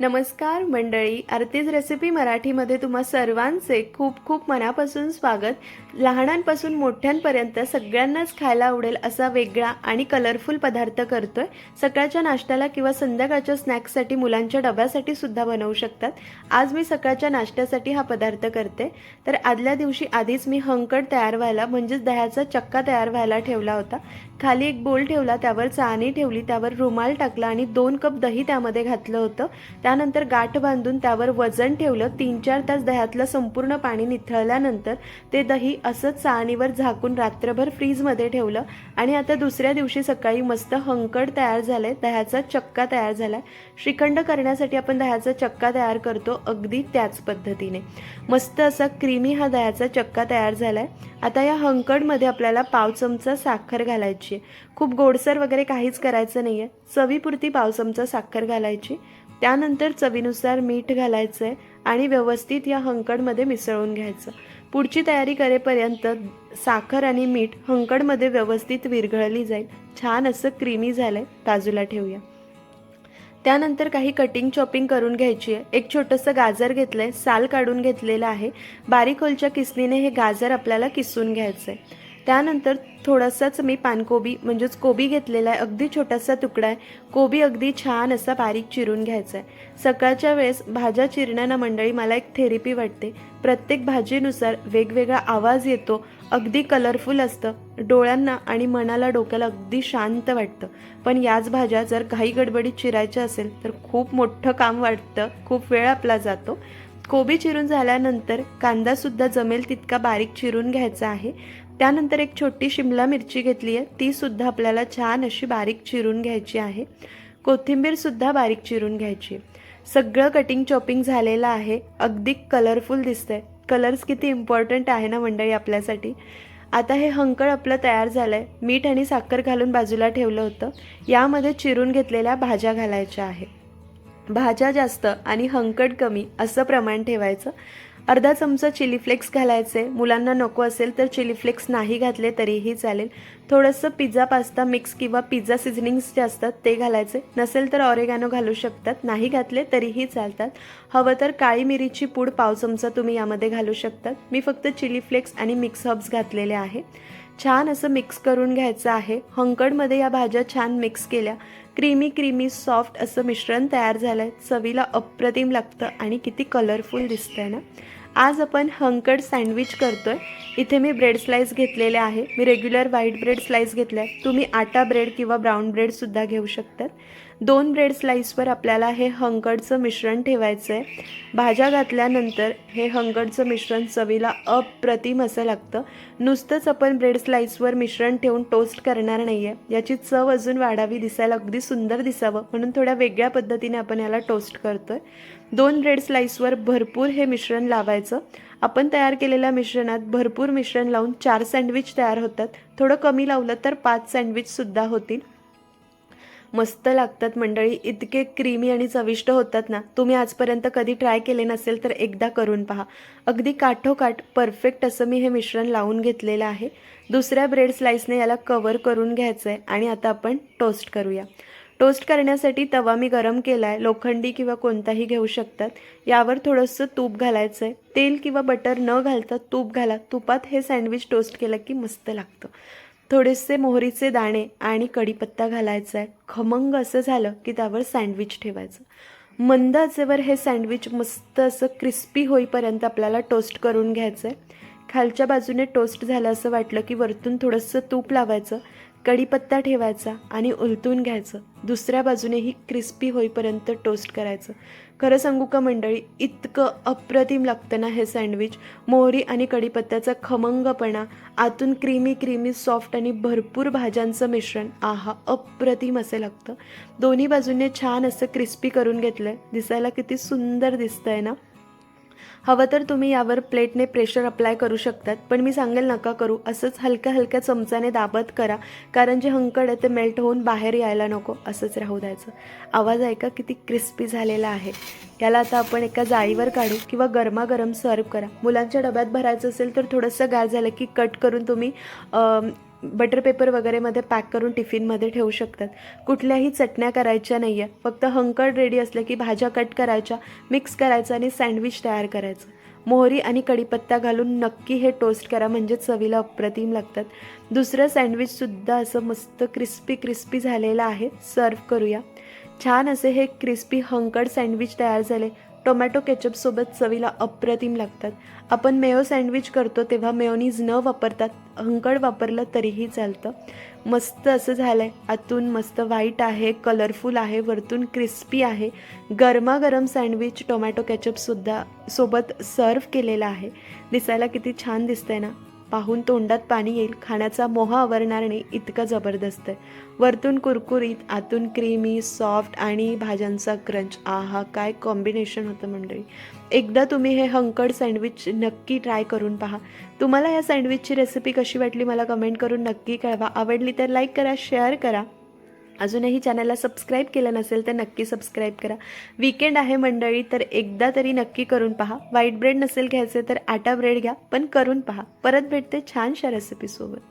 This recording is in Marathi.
नमस्कार मंडळी आरतीज रेसिपी मराठीमध्ये तुम्हा सर्वांचे खूप खूप मनापासून स्वागत. लहानांपासून मोठ्यांपर्यंत सगळ्यांनाच खायला आवडेल असा वेगळा आणि कलरफुल पदार्थ करतोय. सकाळच्या नाश्त्याला किंवा संध्याकाळच्या स्नॅक्ससाठी मुलांच्या डब्यासाठी सुद्धा बनवू शकतात. आज मी सकाळच्या नाश्त्यासाठी हा पदार्थ करते. तर आदल्या दिवशी आधीच मी हंकड तयार व्हायला म्हणजेच दह्याचा चक्का तयार व्हायला ठेवला होता. खाली एक बोल ठेवला त्यावर चाणी ठेवली त्यावर रुमाल टाकला आणि दोन कप दही त्यामध्ये घातलं होतं. त्यानंतर गाठ बांधून त्यावर वजन ठेवलं. तीन चार तास दह्यातलं संपूर्ण पाणी निथळल्यानंतर ते दही असंच चाळणीवर झाकून रात्रभर फ्रीजमध्ये ठेवलं. आणि आता दुसऱ्या दिवशी सकाळी मस्त हंकड तयार झालंय. दह्याचा चक्का तयार झालाय. श्रीखंड करण्यासाठी आपण दह्याचा चक्का तयार करतो अगदी त्याच पद्धतीने. मस्त असा क्रीमी हा दह्याचा चक्का तयार झालाय. आता या हंकडमध्ये आपल्याला पाव चमचा साखर घालायची आहे. खूप गोडसर वगैरे काहीच करायचं नाही आहे चवीपुरती पाव चमचा साखर घालायची. त्यानंतर चवीनुसार मीठ घालायचं आहे आणि व्यवस्थित या हंकडमध्ये मिसळून घ्यायचं. पुढची तयारी करेपर्यंत साखर आणि मीठ हंकडमध्ये व्यवस्थित विरघळली जाईल. छान असं क्रीमी झालं आहे बाजूला ठेवूया. त्यानंतर काही कटिंग चॉपिंग करून घ्यायची आहे. एक छोटंसं गाजर घेतलं आहे साल काढून घेतलेलं आहे. बारीक होलच्या किसनीने हे गाजर आपल्याला किसून घ्यायचं आहे त्यानंतर थोडंसंच मी पानकोबी म्हणजेच कोबी घेतलेला आहे अगदी छोटासा तुकडा आहे. कोबी अगदी छान असा बारीक चिरून घ्यायचा आहे. सकाळच्या वेळेस भाज्या चिरण्याना मंडळी मला एक थेरपी वाटते. प्रत्येक भाजीनुसार वेगवेगळा आवाज येतो अगदी कलरफुल असतं. डोळ्यांना आणि मनाला डोक्याला अगदी शांत वाटतं. पण याच भाज्या जर घाई गडबडीत चिरायच्या असेल तर खूप मोठं काम वाटतं. खूप वेळ आपला जातो. कोबी चिरून झाल्यानंतर कांदासुद्धा जमेल तितका बारीक चिरून घ्यायचा आहे. त्यानंतर एक छोटी शिमला मिरची घेतली आहे. ती सुद्धा आपल्याला छान अशी बारीक चिरून घ्यायची आहे. कोथिंबीरसुद्धा बारीक चिरून घ्यायची सगळं कटिंग चॉपिंग झालेलं आहे. अगदी कलरफुल दिसतंय. कलर्स किती इम्पॉर्टंट आहे ना मंडळी आपल्यासाठी. आता हे हंकळ आपलं तयार झालं आहे मीठ आणि साखर घालून बाजूला ठेवलं होतं. यामध्ये चिरून घेतलेल्या भाज्या घालायच्या आहे. भाज्या जास्त आणि हंकड कमी असं प्रमाण ठेवायचं. अर्धा चमचा चिली फ्लेक्स घालायचे. मुलांना नको असेल तर चिली फ्लेक्स नाही घातले तरीही चालेल. थोडंसं पिझ्झा पास्ता मिक्स किंवा पिझ्झा सिझनिंग्स जे असतात ते घालायचे. नसेल तर ऑरेगॅनो घालू शकतात. नाही घातले तरीही चालतात. हवं तर काळी मिरीची पूड पाव चमचा तुम्ही यामध्ये घालू शकतात. मी फक्त चिली फ्लेक्स आणि मिक्स हब्स घातलेले आहे. छान असं मिक्स करून घ्यायचं आहे. हंकडमध्ये या भाज्या छान मिक्स केल्या. क्रीमी क्रीमी सॉफ्ट असं मिश्रण तयार झालं आहे चवीला अप्रतिम लागतं आणि किती कलरफुल दिसतं आहे ना? आज आपण हंकड सँडविच करतोय. इथे मी ब्रेड स्लाइस घेतलेले आहे. मी रेग्युलर व्हाईट ब्रेड स्लाइस घेतला आहे तुम्ही आटा ब्रेड किंवा ब्राऊन ब्रेडसुद्धा घेऊ शकतात. दोन ब्रेड स्लाईसवर आपल्याला हे हंकडचं मिश्रण ठेवायचं आहे भाज्या घातल्यानंतर हे हंकडचं मिश्रण चवीला अप्रतिम असं लागतं. नुसतंच आपण ब्रेड स्लाईसवर मिश्रण ठेवून टोस्ट करणार नाही आहे याची चव अजून वाढावी दिसायला अगदी सुंदर दिसावं म्हणून थोड्या वेगळ्या पद्धतीने आपण याला टोस्ट करतोय. दोन ब्रेड स्लाईसवर भरपूर हे मिश्रण लावायचं. आपण तयार केलेल्या मिश्रणात भरपूर मिश्रण लावून चार सँडविच तयार होतात. थोडं कमी लावलं तर पाच सँडविचसुद्धा होतील. मस्त लागतात मंडळी. इतके क्रीमी आणि चविष्ट होतात ना. तुम्ही आजपर्यंत कधी ट्राय केले नसेल तर एकदा करून पहा. अगदी काठोकाठ परफेक्ट असं मी हे मिश्रण लावून घेतलेलं आहे. दुसऱ्या ब्रेड स्लाइसने याला कवर करून घ्यायचं आहे आणि आता आपण टोस्ट करूया. टोस्ट करण्यासाठी तवा मी गरम केला आहे लोखंडी किंवा कोणताही घेऊ शकतात. यावर थोडंसं तूप घालायचं आहे तेल किंवा बटर न घालता तूप घाला. तुपात हे सँडविच टोस्ट केलं की मस्त लागतं. थोडेसे मोहरीचे दाणे आणि कढीपत्ता घालायचा आहे खमंग असं झालं की त्यावर सँडविच ठेवायचं. मंद आचेवर हे सँडविच मस्त असं क्रिस्पी होईपर्यंत आपल्याला टोस्ट करून घ्यायचं आहे खालच्या बाजूने टोस्ट झालं असं वाटलं की वरतून थोडंसं तूप लावायचं. कढीपत्ता ठेवायचा आणि उलटून घ्यायचं. दुसऱ्या बाजूनेही क्रिस्पी होईपर्यंत टोस्ट करायचं. खरं सांगू का मंडळी इतकं अप्रतिम लागतं ना हे सँडविच मोहरी आणि कढीपत्त्याचा खमंगपणा आतून क्रीमी क्रीमी सॉफ्ट आणि भरपूर भाज्यांचं मिश्रण आहा अप्रतिम असं लागतं. दोन्ही बाजूने छान असं क्रिस्पी करून घेतलं आहे दिसायला किती सुंदर दिसतंय ना? हवं तर तुम्ही यावर प्लेटने प्रेशर अप्लाय करू शकतात पण मी सांगेल नका करू. असंच हलक्या हलक्या चमचाने दाबत करा कारण जे हंकड आहे ते मेल्ट होऊन बाहेर यायला नको असंच राहू द्यायचं. आवाज ऐका किती क्रिस्पी झालेला आहे. याला आता आपण एका जाळीवर काढू किंवा गरमागरम सर्व करा. मुलांच्या डब्यात भरायचं असेल तर थोडंसं गार झालं की कट करून तुम्ही बटर पेपर वगैरेमध्ये पॅक करून टिफिनमध्ये ठेवू शकतात. कुठल्याही चटण्या करायच्या नाही आहे फक्त हंकड रेडी असलं की भाज्या कट करायच्या मिक्स करायचं आणि सँडविच तयार करायचं. मोहरी आणि कढीपत्ता घालून नक्की हे टोस्ट करा म्हणजे चवीला अप्रतिम लागतात. दुसरं सँडविचसुद्धा असं मस्त क्रिस्पी क्रिस्पी झालेलं आहे. सर्व करूया. छान असे हे क्रिस्पी हंकड सँडविच तयार झाले. टोमॅटो केचपसोबत चवीला अप्रतिम लागतात. आपण मेयो सँडविच करतो तेव्हा मेयोनीज न वापरतात हंकड वापरलं तरीही चालतं. मस्त असं झालं आहे आतून मस्त व्हाईट आहे कलरफुल आहे वरतून क्रिस्पी आहे. गरमागरम सँडविच टोमॅटो केचपसुद्धा सोबत सर्व केलेला आहे. दिसायला किती छान दिसतंय ना? पाहून तोंडात पाणी येईल खाण्याचा मोह आवरणार नाही इतकं जबरदस्त. आहे वरतून कुरकुरीत आतून क्रीमी सॉफ्ट आणि भाज्यांचा क्रंच आहा काय कॉम्बिनेशन होतं मंडळी. एकदा तुम्ही हे हंकड सँडविच नक्की ट्राय करून पहा. तुम्हाला या सँडविचची रेसिपी कशी वाटली मला कमेंट करून नक्की कळवा. आवडली तर लाईक करा शेअर करा. अजूनही चॅनलला सबस्क्राईब केलं नसेल तर नक्की सबस्क्राईब करा. विकेंड आहे मंडळी तर एकदा तरी नक्की करून पहा. व्हाईट ब्रेड नसेल घ्यायचे तर आटा ब्रेड घ्या पण करून पहा. परत भेटते छानशा रेसिपीसोबत